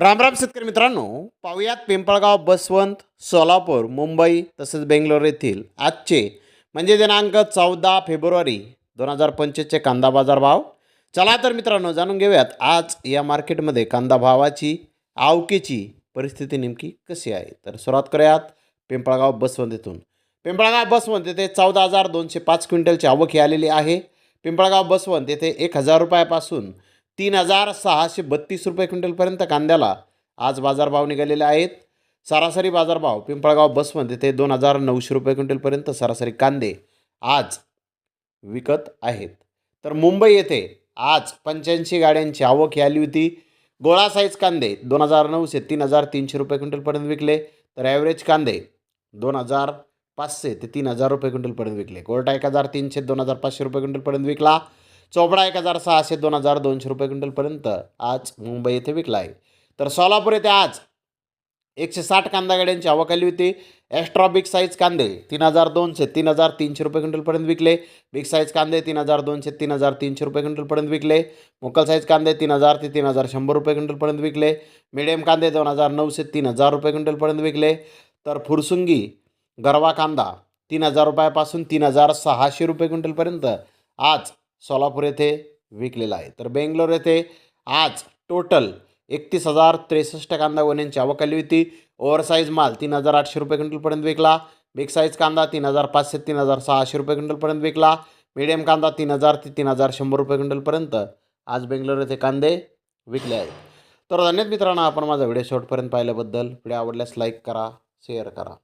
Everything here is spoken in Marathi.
रामराम शेतकरी मित्रांनो पाहुयात पिंपळगाव बसवंत सोलापूर मुंबई तसेच बेंगलोर येथील आजचे म्हणजे दिनांक चौदा फेब्रुवारी दोन हजार पंचवीसचे कांदा बाजार भाव. चला तर मित्रांनो जाणून घेऊयात आज या मार्केटमध्ये कांदा भावाची आवकेची परिस्थिती नेमकी कशी आहे? तर सुरुवात करूयात पिंपळगाव बसवंत येथून. पिंपळगाव बसवंत येथे चौदा हजार दोनशे पाच क्विंटलची आवक ही आलेली आहे. पिंपळगाव बसवंत येथे एक हजार रुपयापासून तीन हजार सहाशे बत्तीस रुपये क्विंटलपर्यंत कांद्याला आज बाजारभाव निघालेले आहेत. सरासरी बाजारभाव पिंपळगाव बसवंत येथे दोन हजार नऊशे रुपये क्विंटलपर्यंत सरासरी कांदे आज विकत आहेत. तर मुंबई येथे आज पंच्याऐंशी गाड्यांची आवक ही आली होती. गोळा साईज कांदे दोन हजार नऊशे तीन हजार तीनशे रुपये क्विंटलपर्यंत विकले. तर ॲव्हरेज कांदे दोन हजार पाचशे ते तीन हजार रुपये क्विंटलपर्यंत विकले. कोर्टा एक हजार तीनशे दोन हजार पाचशे रुपये क्विंटलपर्यंत विकला. चोपडा एक हजार सहाशे दोन हजार दोनशे रुपये क्विंटलपर्यंत आज मुंबई येथे विकला आहे. तर सोलापूर येथे आज एकशे साठ कांदा गाड्यांची आवक आली होती. एक्स्ट्रा बिग साईज कांदे तीन हजार दोनशे तीन हजार तीनशे रुपये क्विंटलपर्यंत विकले. बिग साईज कांदे तीन हजार दोनशे तीन हजार तीनशे रुपये क्विंटलपर्यंत विकले. मोकल साईज कांदे तीन हजार ते तीन हजार शंभर रुपये क्विंटलपर्यंत विकले. मिडियम कांदे दोन हजार नऊशे तीन हजार रुपये क्विंटलपर्यंत विकले. तर फुरसुंगी गरवा कांदा तीन हजार रुपयापासून तीन हजार सहाशे रुपये क्विंटलपर्यंत आज सोलापूर येथे विकलेला आहे. तर बेंगलोर येथे आज टोटल एकतीस हजार त्रेसष्ट कांदा गोण्यांची आवक आली होती. ओव्हरसाईज माल तीन हजार आठशे रुपये क्विंटलपर्यंत विकला. बिग साईज कांदा तीन हजार पाचशे तीन हजार सहाशे रुपये क्विंटलपर्यंत विकला. मिडियम कांदा तीन हजार ते तीन हजार शंभर रुपये क्विंटलपर्यंत आज बेंगलोर येथे कांदे विकले आहेत. तर धन्यवाद मित्रांनो आपण माझा व्हिडिओ शेवटपर्यंत पाहिल्याबद्दल. व्हिडिओ आवडल्यास लाईक करा शेअर करा.